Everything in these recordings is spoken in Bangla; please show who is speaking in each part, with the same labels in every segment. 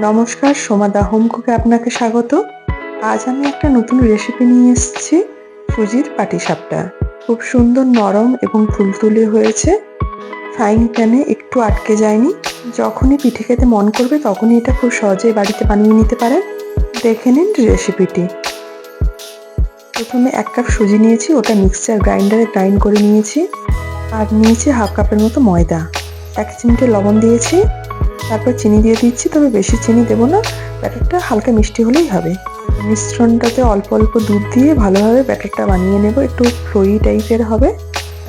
Speaker 1: নমস্কার সোমাদা হোম কুকে আপনাকে স্বাগত। আজ আমি একটা নতুন রেসিপি নিয়ে এসেছি, সুজির পাটিসাপটা। খুব সুন্দর নরম এবং তুলতুলে হয়েছে। ফ্রাইং প্যানে একটু আটকে যায়নি। যখনই পিঠে খেতে মন করবে তখনই এটা খুব সহজেই বাড়িতে বানিয়ে নিতে পারেন। দেখে নিন রেসিপিটি প্রথমে এক কাপ সুজি নিয়েছি, ওটা মিক্সচার গ্রাইন্ডারে গ্রাইন্ড করে নিয়েছি। আর নিয়েছি হাফ কাপের মতো ময়দা। এক চিমটে লবণ দিয়েছি। তারপর চিনি দিয়ে দিচ্ছি, তবে বেশি চিনি দেবো না। ব্যাটারটা হালকা মিষ্টি হলেই হবে। মিশ্রণটাতে অল্প অল্প দুধ দিয়ে ভালোভাবে ব্যাটারটা বানিয়ে নেব। একটু ফ্লোই টাইপের হবে।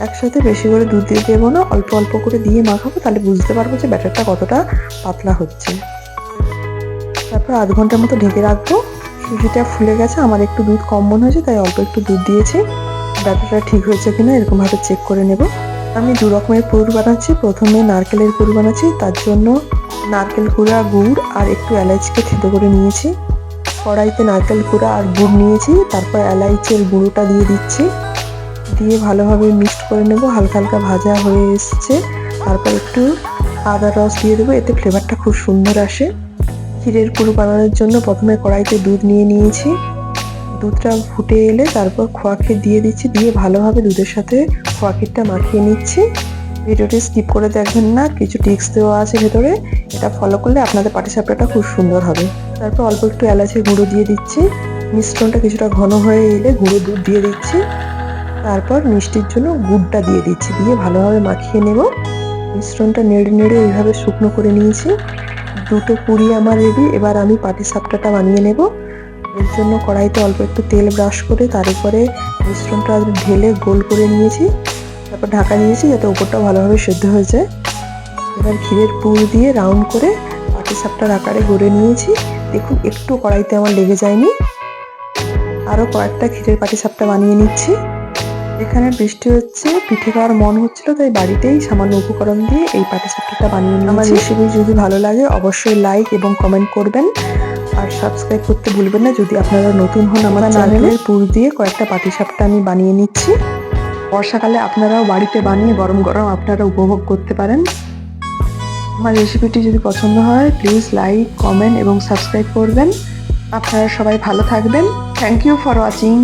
Speaker 1: একসাথে বেশি করে দুধ দিয়ে দেবো না। অল্প অল্প করে দিয়ে মাখাবো, তাহলে বুঝতে পারব যে ব্যাটারটা কতটা পাতলা হচ্ছে। তারপর আধ ঘণ্টার মতো ঢেকে রাখব। সুজিটা ফুলে গেছে, আমার একটু দুধ কম মনে হয়েছে, তাই অল্প একটু দুধ দিয়েছি। ব্যাটারটা ঠিক হয়েছে কিনা এরকমভাবে চেক করে নেব। আমি দু রকমের পুর বানাচ্ছি। প্রথমে নারকেলের পুর বানাচ্ছি, তার জন্য নারকেল কুড়া, গুড় আর একটু এলাচকে থেতো করে নিয়েছি। কড়াইতে নারকেল কুড়া আর গুড় নিয়েছি, তারপর এলাইচের গুঁড়োটা দিয়ে দিচ্ছি। দিয়ে ভালোভাবে মিক্সড করে নেব, হালকা হালকা ভাজা হয়ে এসছে। তারপর একটু আদা রস দিয়ে দেবো, এতে ফ্লেভারটা খুব সুন্দর আসে। ক্ষীরের পুরো বানানোর জন্য প্রথমে কড়াইতে দুধ নিয়ে নিয়েছি। দুধটা ফুটে এলে তারপর খোয়া ক্ষীর দিয়ে দিচ্ছি, দিয়ে ভালোভাবে দুধের সাথে খোয়া মাখিয়ে নিচ্ছি। ভিডিওটি স্কিপ করে দেখবেন না, কিছু টিক্স দেওয়া আছে ভেতরে, এটা ফলো করলে আপনাদের পাটিসাপটাটা খুব সুন্দর হবে। তারপর অল্প একটু এলাচের গুঁড়ো দিয়ে দিচ্ছি। মিশ্রণটা কিছুটা ঘন হয়ে এলে গুঁড়ো দুধ দিয়ে দিচ্ছি। তারপর মিষ্টির জন্য গুড়টা দিয়ে দিচ্ছি, দিয়ে ভালোভাবে মাখিয়ে নেব। মিশ্রণটা নেড়ে নেড়ে এইভাবে শুকনো করে নিয়েছি। দুটো পুরি আমার রেডি এবার আমি পাটিসাপটাটা বানিয়ে নেব। এর জন্য কড়াইতে অল্প একটু তেল ব্রাশ করে তার উপরে মিশ্রণটা ঢেলে গোল করে নিয়েছি। তারপর ঢাকা দিয়েছি যাতে ওপরটা ভালোভাবে সেদ্ধ হয়ে যায়। এবার ক্ষীরের পুর দিয়ে রাউন্ড করে পাটিসাপটার আকারে গড়ে নিয়েছি। দেখুন একটু কড়াইতে আমার লেগে যায়নি। আরও কয়েকটা ক্ষীরের পাটিসাপটা বানিয়ে নিচ্ছি। এখানে বৃষ্টি হচ্ছে পিঠে খাওয়ার মন হচ্ছিল তাই বাড়িতেই সামান্য উপকরণ দিয়ে এই পাটিসাপটাটা বানিয়ে আমার রেসিপি যদি ভালো লাগে অবশ্যই লাইক এবং কমেন্ট করবেন। আর সাবস্ক্রাইব করতে ভুলবেন না যদি আপনারা নতুন হন আমার চ্যানেলের পুর দিয়ে কয়েকটা পাটিসাপটা আমি বানিয়ে নিচ্ছি। বর্ষাকালে আপনারাও বাড়িতে বানিয়ে গরম গরম আপনারা উপভোগ করতে পারেন। আমার রেসিপিটি যদি পছন্দ হয় প্লিজ লাইক কমেন্ট এবং সাবস্ক্রাইব করবেন। আপনারা সবাই ভালো থাকবেন। Thank you for watching